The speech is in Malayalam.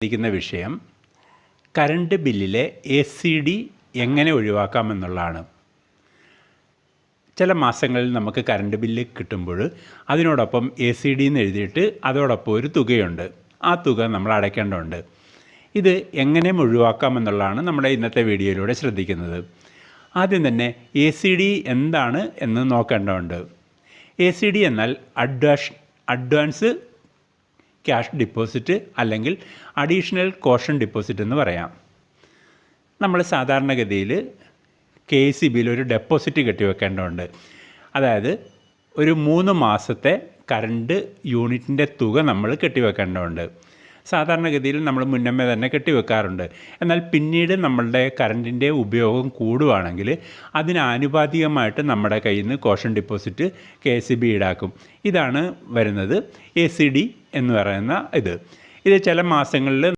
ശ്രദ്ധിക്കുന്ന വിഷയം കറണ്ട് ബില്ലിലെ എ സി ഡി എങ്ങനെ ഒഴിവാക്കാമെന്നുള്ളതാണ്. ചില മാസങ്ങളിൽ നമുക്ക് കറണ്ട് ബില്ല് കിട്ടുമ്പോൾ അതിനോടൊപ്പം എ സി ഡി എന്ന് എഴുതിയിട്ട് അതോടൊപ്പം ഒരു തുകയുണ്ട്. ആ തുക നമ്മൾ അടയ്ക്കേണ്ടതുണ്ട്. ഇത് എങ്ങനെ ഒഴിവാക്കാമെന്നുള്ളതാണ് നമ്മുടെ ഇന്നത്തെ വീഡിയോയിലൂടെ ശ്രദ്ധിക്കുന്നത്. ആദ്യം തന്നെ എ സി ഡി എന്താണ് എന്ന് നോക്കേണ്ടതുണ്ട്. എ സി ഡി എന്നാൽ അഡ്വാഷ് അഡ്വാൻസ് ക്യാഷ് ഡിപ്പോസിറ്റ് അല്ലെങ്കിൽ അഡീഷണൽ കോഷൻ ഡിപ്പോസിറ്റ് എന്ന് പറയാം. നമ്മൾ സാധാരണഗതിയിൽ കെ സി ബിയിൽ ഒരു ഡെപ്പോസിറ്റ് കെട്ടിവെക്കേണ്ടതുണ്ട് അതായത് ഒരു മൂന്ന് മാസത്തെ കറണ്ട് യൂണിറ്റിന്റെ തുക നമ്മൾ കെട്ടിവെക്കേണ്ടതുണ്ട് സാധാരണഗതിയിൽ നമ്മൾ മുന്നമേ തന്നെ കെട്ടിവെക്കാറുണ്ട് എന്നാൽ പിന്നീട് നമ്മളുടെ കറണ്ടിന്റെ ഉപയോഗം കൂടുവാണെങ്കിൽ അതിനാനുപാതികമായിട്ട് നമ്മുടെ കയ്യിൽ നിന്ന് caution deposit K C B ഈടാക്കും. ഇതാണ് വരുന്നത് എ സി ഡി എന്ന് പറയുന്ന ഇത്. ഇത് ചില മാസങ്ങളിൽ